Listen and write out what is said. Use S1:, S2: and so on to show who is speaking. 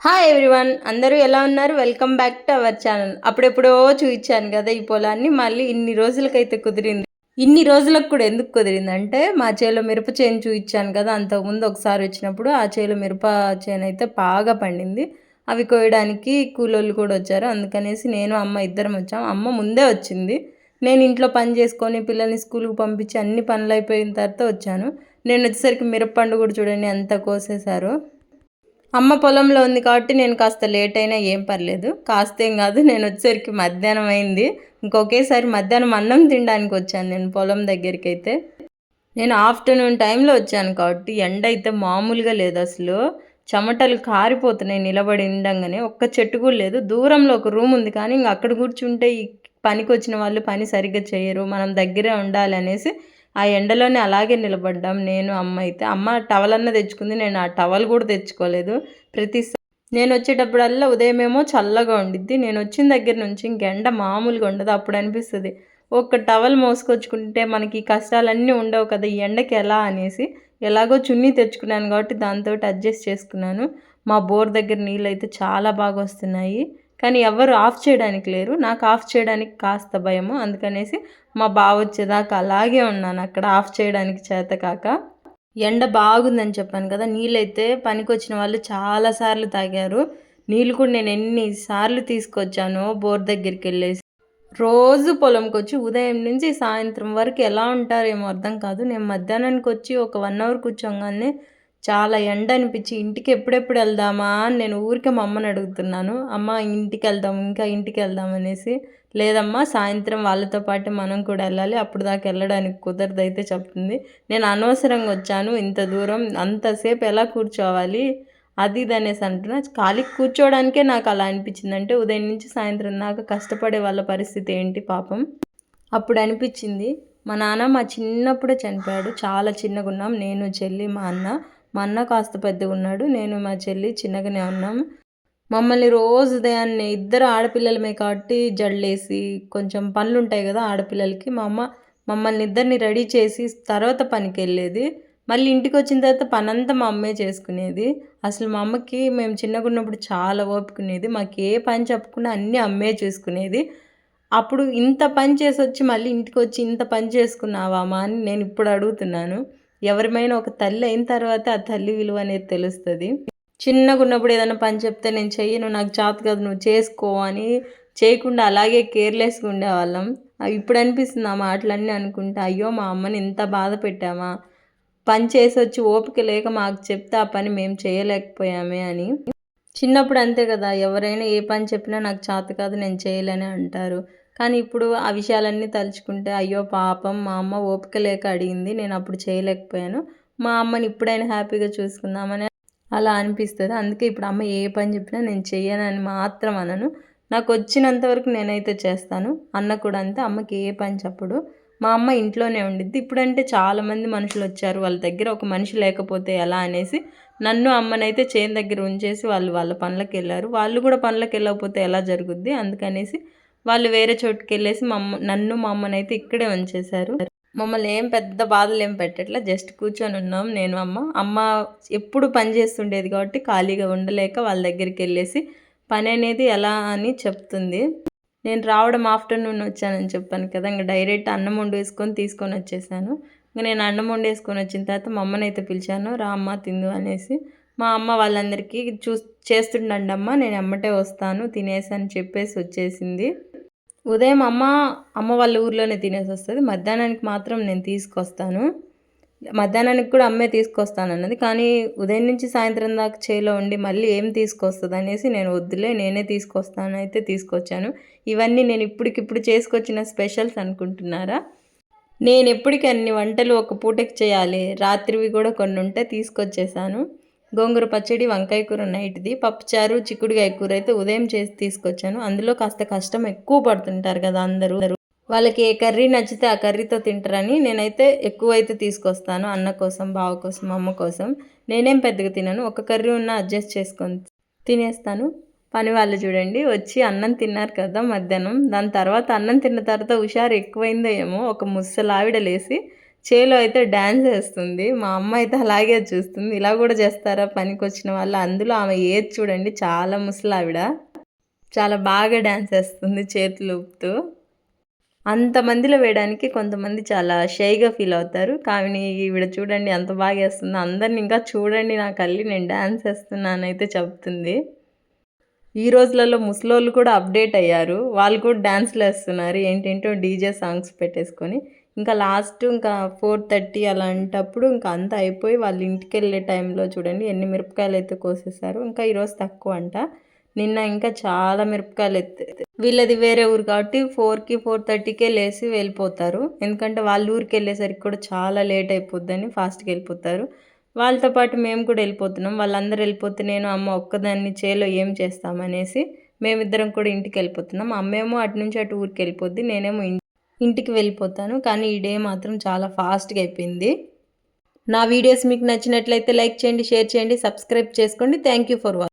S1: Hi everyone అందరూ ఎలా ఉన్నారు? Welcome back to our channel అప్పుడెప్పుడో చూపించాను కదా ఈ పొలాన్ని మళ్ళీ ఇన్ని రోజులకైతే కుదిరింది. ఇన్ని రోజులకు కూడా ఎందుకు కుదిరింది అంటే మా చేలో మిరప చేను చూపించాను కదా అంతకుముందు ఒకసారి వచ్చినప్పుడు ఆ చేలో మిరప చేను అయితే బాగా పండింది. అవి కోయడానికి కూలోళ్ళు కూడా వచ్చారు. అందుకనేసి నేను అమ్మ ఇద్దరం వచ్చాం. అమ్మ ముందే వచ్చింది. నేను ఇంట్లో పని చేసుకొని పిల్లల్ని స్కూల్కి పంపించి అన్ని పనులు అయిపోయిన తర్వాత వచ్చాను. నేను వచ్చేసరికి మిరప కూడా చూడండి ఎంత కోసేశారు. అమ్మ పొలంలో ఉంది కాబట్టి నేను కాస్త లేట్ అయినా ఏం పర్లేదు. కాస్త ఏం కాదు నేను వచ్చేసరికి మధ్యాహ్నం అయింది. ఇంకొకేసారి మధ్యాహ్నం అన్నం తినడానికి వచ్చాను నేను పొలం దగ్గరికి అయితే నేను ఆఫ్టర్నూన్ టైంలో వచ్చాను కాబట్టి ఎండ అయితే మామూలుగా లేదు అసలు. చెమటలు కారిపోతున్నాయి నిలబడి ఉండంగానే. ఒక్క చెట్టు కూడా లేదు. దూరంలో ఒక రూమ్ ఉంది కానీ ఇంక అక్కడ కూర్చుంటే ఈ పనికి వచ్చిన వాళ్ళు పని సరిగ్గా చేయరు. మనం దగ్గరే ఉండాలి అనేసి ఆ ఎండలోనే అలాగే నిలబడ్డాం. నేను అమ్మ అయితే అమ్మ టవల్ అన్న తెచ్చుకుంది. నేను ఆ టవల్ కూడా తెచ్చుకోలేదు. ప్రతిసారి నేను వచ్చేటప్పుడల్లా ఉదయమేమో చల్లగా ఉండిద్ది. నేను వచ్చిన దగ్గర నుంచి ఇంక ఎండ మామూలుగా ఉండదు. అప్పుడు అనిపిస్తుంది ఒక్క టవల్ మోసుకొచ్చుకుంటే మనకి కష్టాలన్నీ ఉండవు కదా ఈ ఎండకి ఎలా అనేసి. ఎలాగో చున్నీ తెచ్చుకున్నాను కాబట్టి దాంతో అడ్జస్ట్ చేసుకున్నాను. మా బోర్ దగ్గర నీళ్ళు అయితే చాలా బాగా వస్తున్నాయి. కానీ ఎవరు ఆఫ్ చేయడానికి లేరు. నాకు ఆఫ్ చేయడానికి కాస్త భయము. అందుకనేసి మా బావ వచ్చేదాకా అలాగే ఉన్నాను. అక్కడ ఆఫ్ చేయడానికి చేత కాక. ఎండ బాగుందని చెప్పాను కదా నీళ్ళైతే పనికి వచ్చిన వాళ్ళు చాలాసార్లు తాగారు. నీళ్ళు కూడా నేను ఎన్నిసార్లు తీసుకొచ్చాను బోర్ దగ్గరికి వెళ్ళేసి. రోజు పొలంకి వచ్చి ఉదయం నుంచి సాయంత్రం వరకు ఎలా ఉంటారేమో అర్థం కాదు. నేను మధ్యాహ్నానికి వచ్చి ఒక వన్ అవర్ కూర్చోగానే చాలా ఎండ అనిపించి ఇంటికి ఎప్పుడెప్పుడు వెళ్దామా అని నేను ఊరికే మా అమ్మని అడుగుతున్నాను. అమ్మ ఇంటికి వెళ్దాం ఇంకా ఇంటికి వెళ్దాం అనేసి. లేదమ్మా సాయంత్రం వాళ్ళతో పాటు మనం కూడా వెళ్ళాలి. అప్పుడు దాకా వెళ్ళడానికి కుదరదు అయితే చెప్తుంది. నేను అనవసరంగా వచ్చాను. ఇంత దూరం అంతసేపు ఎలా కూర్చోవాలి? అది ఇది అనేసి అంటున్నా. ఖాళీ కూర్చోవడానికే నాకు అలా అనిపించింది. అంటే ఉదయం నుంచి సాయంత్రం దాకా కష్టపడే వాళ్ళ పరిస్థితి ఏంటి పాపం? అప్పుడు అనిపించింది మా నాన్న మా చిన్నప్పుడే చనిపోయాడు. చాలా చిన్నగా ఉన్నాం. నేను చెల్లి మా అన్న మా అన్న కాస్త పెద్దగా ఉన్నాడు నేను మా చెల్లి చిన్నగానే ఉన్నాం. మమ్మల్ని రోజు ఉదయాన్నే ఇద్దరు ఆడపిల్లలమే కాబట్టి జల్లేసి కొంచెం పనులు ఉంటాయి కదా ఆడపిల్లలకి మా అమ్మ మమ్మల్ని ఇద్దరిని రెడీ చేసి తర్వాత పనికి వెళ్ళేది మళ్ళీ ఇంటికి వచ్చిన తర్వాత పనంతా మా అమ్మే చేసుకునేది. అసలు మా అమ్మకి మేము చిన్నగా ఉన్నప్పుడు చాలా ఓపుకునేది. మాకు ఏ పని చెప్పకుండా అన్నీ అమ్మే చూసుకునేది. అప్పుడు ఇంత పని చేసి వచ్చి మళ్ళీ ఇంటికి వచ్చి ఇంత పని చేసుకున్నావా అమ్మా అని నేను ఇప్పుడు అడుగుతున్నాను. ఎవరిమైనా ఒక తల్లి అయిన తర్వాత ఆ తల్లి విలువ అనేది తెలుస్తుంది. చిన్నగా ఉన్నప్పుడు ఏదైనా పని చెప్తే నేను చెయ్యను నాకు చాతు కాదు నువ్వు చేసుకో అని చేయకుండా అలాగే కేర్లెస్గా ఉండేవాళ్ళం. ఇప్పుడు అనిపిస్తుంది ఆ మాటలన్నీ అనుకుంటా అయ్యో మా అమ్మని ఇంత బాధ పెట్టామా? పని చేసి వచ్చి ఓపిక లేక మాకు చెప్తే ఆ పని మేము చేయలేకపోయామే అని. చిన్నప్పుడు అంతే కదా ఎవరైనా ఏ పని చెప్పినా నాకు చేత కాదు నేను చేయలేని అంటారు. కానీ ఇప్పుడు ఆ విషయాలన్నీ తలుచుకుంటే అయ్యో పాపం మా అమ్మ ఓపిక లేక అడిగింది నేను అప్పుడు చేయలేకపోయాను. మా అమ్మని ఇప్పుడైనా హ్యాపీగా చూసుకుందామని అలా అనిపిస్తుంది. అందుకే ఇప్పుడు అమ్మ ఏ పని చెప్పినా నేను చెయ్యనని మాత్రం అనను. నాకు వచ్చినంత వరకు నేనైతే చేస్తాను. అన్న కూడా అంతే. అమ్మకి ఏ పని చెప్పడు. మా అమ్మ ఇంట్లోనే ఉండిద్ది. ఇప్పుడంటే చాలామంది మనుషులు వచ్చారు. వాళ్ళ దగ్గర ఒక మనిషి లేకపోతే ఎలా అనేసి నన్ను అమ్మనైతే చేను దగ్గర ఉంచేసి వాళ్ళు వాళ్ళ పనులకు వెళ్ళారు. వాళ్ళు కూడా పనులకు వెళ్ళకపోతే ఎలా జరుగుద్ది? అందుకనేసి వాళ్ళు వేరే చోటుకి వెళ్ళేసి మా అమ్మ నన్ను మా అమ్మనైతే ఇక్కడే ఉంచేశారు. మమ్మల్ని ఏం పెద్ద బాధలు ఏం పెట్టట్లే జస్ట్ కూర్చొని ఉన్నాం నేను అమ్మ. అమ్మ ఎప్పుడు పని చేస్తుండేది కాబట్టి ఖాళీగా ఉండలేక వాళ్ళ దగ్గరికి వెళ్ళేసి పని అనేది ఎలా అని చెప్తుంది. నేను రావడం ఆఫ్టర్నూన్ వచ్చానని చెప్పాను కదా ఇంకా డైరెక్ట్ అన్నం వండు వేసుకొని తీసుకొని వచ్చేసాను. ఇంకా నేను అన్నం వండు వేసుకొని వచ్చిన తర్వాత మా అమ్మని అయితే పిలిచాను రా అమ్మ తిందు అనేసి. మా అమ్మ వాళ్ళందరికీ చూ చేస్తుండండి అమ్మ నేను అమ్మటే వస్తాను తినేసి అని చెప్పేసి వచ్చేసింది. ఉదయం అమ్మ అమ్మ వాళ్ళ ఊర్లోనే తినేసి వస్తుంది. మధ్యాహ్నానికి మాత్రం నేను తీసుకొస్తాను. మధ్యాహ్నానికి కూడా అమ్మే తీసుకొస్తాను అన్నది కానీ ఉదయం నుంచి సాయంత్రం దాకా చేలో ఉండి మళ్ళీ ఏం తీసుకొస్తుంది అనేసి నేను వద్దులే నేనే తీసుకొస్తాను అయితే తీసుకొచ్చాను. ఇవన్నీ నేను ఇప్పటికిప్పుడు చేసుకొచ్చిన స్పెషల్స్ అనుకుంటున్నారా? నేను ఎప్పటికీ అన్ని వంటలు ఒక పూటకి చేయాలి. రాత్రివి కూడా కొన్ని ఉంటే తీసుకొచ్చేసాను. గోంగూర పచ్చడి వంకాయ కూర నైట్ది పప్పుచారు చిక్కుడుగాయ కూర అయితే ఉదయం చేసి తీసుకొచ్చాను. అందులో కాస్త కష్టం ఎక్కువ పడుతుంటారు కదా అందరూ. వాళ్ళకి ఏ కర్రీ నచ్చితే ఆ కర్రీతో తింటారని నేనైతే ఎక్కువ అయితే తీసుకొస్తాను అన్న కోసం బావ కోసం అమ్మ కోసం. నేనేం పెద్దగా తినను. ఒక కర్రీ ఉన్న అడ్జస్ట్ చేసుకొని తినేస్తాను. పని వాళ్ళు చూడండి వచ్చి అన్నం తిన్నారు కదా మధ్యాహ్నం. దాని తర్వాత అన్నం తిన్న తర్వాత హుషారు ఎక్కువైందో ఏమో ఒక ముసలావిడ లేసి చేలో అయితే డ్యాన్స్ వేస్తుంది. మా అమ్మ అయితే అలాగే చూస్తుంది. ఇలా కూడా చేస్తారా? పనికి వచ్చిన వాళ్ళు అందులో ఆమె ఏది చూడండి చాలా ముసలావిడ. చాలా బాగా డ్యాన్స్ వేస్తుంది చేతులు ఊపుతూ. అంతమందిలో వేయడానికి కొంతమంది చాలా షైగా ఫీల్ అవుతారు. కానీ ఈవిడ చూడండి ఎంత బాగా వేస్తుందో. అందరిని ఇంకా చూడండి నా కళ్ళి నేను డ్యాన్స్ వేస్తున్నానైతే చెప్తుంది. ఈ రోజులలో ముసలోళ్ళు కూడా అప్డేట్ అయ్యారు. వాళ్ళు కూడా డ్యాన్స్లు వేస్తున్నారు. ఏంటేంటో డీజే సాంగ్స్ పెట్టేసుకొని. ఇంకా లాస్ట్ ఇంకా ఫోర్ థర్టీ అలాంటప్పుడు ఇంకా అంతా అయిపోయి వాళ్ళు ఇంటికి వెళ్ళే టైంలో చూడండి ఎన్ని మిరపకాయలు అయితే కోసేసారు ఇంకా ఈరోజు తక్కువ అంట. నిన్న ఇంకా చాలా మిరపకాయలు ఎత్తే వీళ్ళది వేరే ఊరు కాబట్టి ఫోర్కి ఫోర్ థర్టీకే లేచి వెళ్ళిపోతారు. ఎందుకంటే వాళ్ళ ఊరికి వెళ్ళేసరికి కూడా చాలా లేట్ అయిపోద్దని ఫాస్ట్గా వెళ్ళిపోతారు. వాళ్ళతో పాటు మేము కూడా వెళ్ళిపోతున్నాం. వాళ్ళందరూ వెళ్ళిపోతే నేను అమ్మ ఒక్కదాన్ని చేలో ఏం చేస్తామనేసి మేమిద్దరం కూడా ఇంటికి వెళ్ళిపోతున్నాం. అమ్మేమో అటు నుంచి అటు ఊరికి వెళ్ళిపోద్ది నేనేమో ఇంటికి వెళ్ళిపోతాను. కానీ ఈ డే మాత్రం చాలా ఫాస్ట్గా అయిపోయింది. నా వీడియోస్ మీకు నచ్చినట్లయితే లైక్ చేయండి షేర్ చేయండి సబ్స్క్రైబ్ చేసుకోండి. Thank you for watching